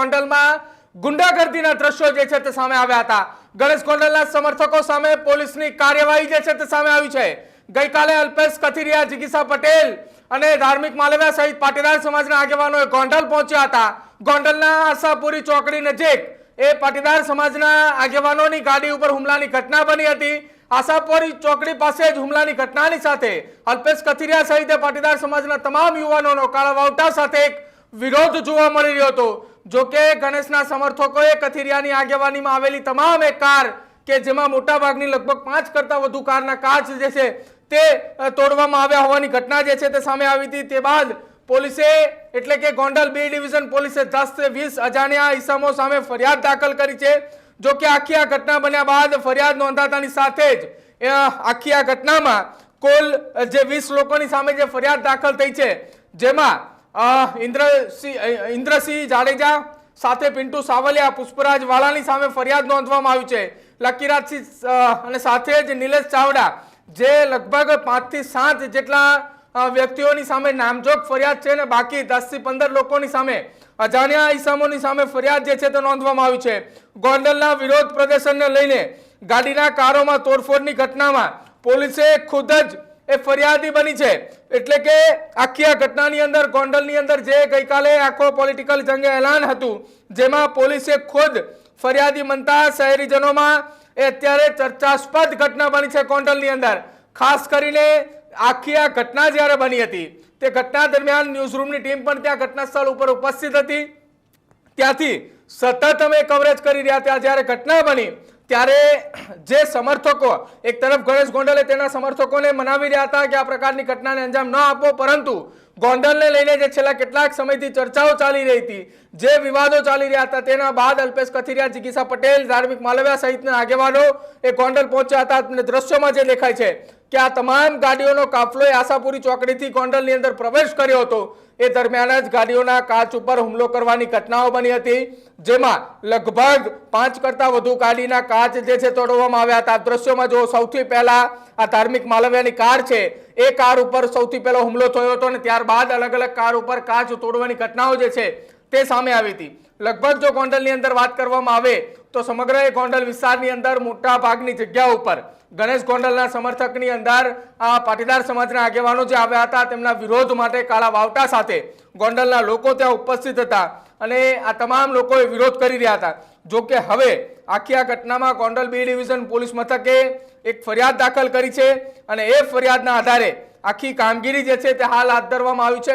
ગોંડલમાં ગુંડાગર્દીના દ્રશ્યો જે છે તે સામે આવ્યા હતા. ગણેશ ગોંડલના સમર્થકો સામે પોલીસની કાર્યવાહી જે છે તે સામે આવી છે. ગઈકાલે અલ્પેશ કથિરિયા, જિગીસા પટેલ અને ધાર્મિક માલવ્યા સહિત પાટીદાર સમાજના આગેવાનોએ ગોંડલ પહોંચ્યા હતા. ગોંડલના આશાપુરી ચોકડી નજીક એ પાટીદાર સમાજના આગેવાનોની ગાડી ઉપર હુમલાની ઘટના બની હતી. આશાપુરી ચોકડી પાસે જ હુમલાની ઘટનાની સાથે અલ્પેશ કથિરિયા સહિત પાટીદાર સમાજના તમામ યુવાનોનો કાળા વાવટા સાથે એક વિરોધ જોવા મળી રહ્યો હતો. જો કે ગણેશના સમર્થકોએ કથિરિયાની આગેવાનીમાં આવેલી તમામ કાર કે જેમાં મોટાભાગની લગભગ પાંચ કરતા વધુ કારના કાચ જે છે તે તોડવામાં આવ્યા હોવાની ઘટના જે છે તે સામે આવી હતી. તે બાદ પોલીસે, એટલે કે ગોંડલ બી ડિવિઝન પોલીસે દસ વીસ અજાણ્યા ઇસમો સામે ફરિયાદ દાખલ કરી છે. જો કે આખી આ ઘટના બન્યા બાદ ફરિયાદ નોંધાતાની સાથે જ આખી આ ઘટનામાં કુલ જે વીસ લોકોની સામે જે ફરિયાદ દાખલ થઈ છે, જેમાં ઇન્દ્રસિંહ ઇન્દ્રસિંહ જાડેજા સાથે પિન્ટુ સાવલિયા, પુષ્પરાજ વાળાની સામે ફરિયાદ નોંધવામાં આવી છે. લકીરાજસિંહ અને સાથે જ નિલેશ ચાવડા, જે લગભગ પાંચથી સાત જેટલા વ્યક્તિઓની સામે નામજોગ ફરિયાદ છે અને બાકી દસથી પંદર લોકોની સામે અજાણ્યા ઈસમોની સામે ફરિયાદ જે છે તે નોંધવામાં આવી છે. ગોંડલના વિરોધ પ્રદર્શનને લઈને ગાડીના કારોમાં તોડફોડની ઘટનામાં પોલીસે ખુદ જ એ ફરિયાદી બની છે. એટલે કે આખી આ ઘટનાની અંદર, ગોંડલની અંદર જે ગઈકાલે આખો પોલિટિકલ જંગે એલાન હતું, જેમાં પોલીસે ખુદ ફરિયાદી બનતા શહેરીજનોમાં એ અત્યારે ચર્ચાસ્પદ ઘટના બની છે ગોંડલની અંદર. ખાસ કરીને આખી આ ઘટના જ્યારે બની હતી, તે ઘટના દરમિયાન ન્યૂઝરૂમની ટીમ પણ ત્યાં ઘટના સ્થળ ઉપર ઉપસ્થિત હતી. ત્યાંથી સતત અમે કવરેજ કરી રહ્યા હતા. જ્યારે ઘટના બની ત્યારે જે સમર્થકો, એક તરફ ગણેશ ગોંડલે તેના સમર્થકોને મનાવી રહ્યા હતા કે આ પ્રકારની ઘટનાને અંજામ ન આપો, પરંતુ ગોંડલને લઈને જે છેલ્લા કેટલાક સમયથી ચર્ચાઓ ચાલી રહી હતી, જે વિવાદો ચાલી રહ્યા હતા, તેના બાદ અલ્પેશ કથિરિયા, જિગીસા પટેલ, ધાર્મિક માલવ્યા સહિતના આગેવાનો એ ગોંડલ પહોંચ્યા હતા. અને દ્રશ્યોમાં જે દેખાય છે કે આ તમામ ગાડીઓનો કાફલો આશાપુરી ચોકડીથી ગોંડલની અંદર પ્રવેશ કર્યો હતો. એ દરમિયાન જ ગાડીઓના કાચ ઉપર હુમલો કરવાની ઘટનાઓ બની હતી, જેમાં લગભગ પાંચ કરતા વધુ ગાડીના કાચ જે છે તોડવામાં આવ્યા હતા. દ્રશ્યોમાં જો સૌથી પહેલા આ ધાર્મિક માલવ્યાની કાર છે, એ કાર ઉપર સૌથી પહેલો હુમલો થયો હતો અને ત્યારબાદ અલગ અલગ કાર ઉપર કાચ તોડવાની ઘટનાઓ જે છે તે સામે આવી હતી. લગભગ જો ગોંડલની અંદર વાત કરવામાં આવે તો સમગ્ર એ ગોંડલ વિસ્તારની અંદર મોટા ભાગની જગ્યા ઉપર ગણેશ ગોંડલના સમર્થકની અંદર આ પાટીદાર સમાજના આગેવાનો જે આવ્યા હતા તેમના વિરોધ માટે કાળા વાવટા સાથે ગોંડલના લોકો ત્યાં ઉપસ્થિત હતા અને આ તમામ લોકોએ વિરોધ કરી રહ્યા હતા. જો કે હવે આખી આ ઘટનામાં ગોંડલ બી ડિવિઝન પોલીસ મથકે એક ફરિયાદ દાખલ કરી છે અને એ ફરિયાદના આધારે આખી કામગીરી જે છે તે હાલ હાથ ધરવામાં આવી છે.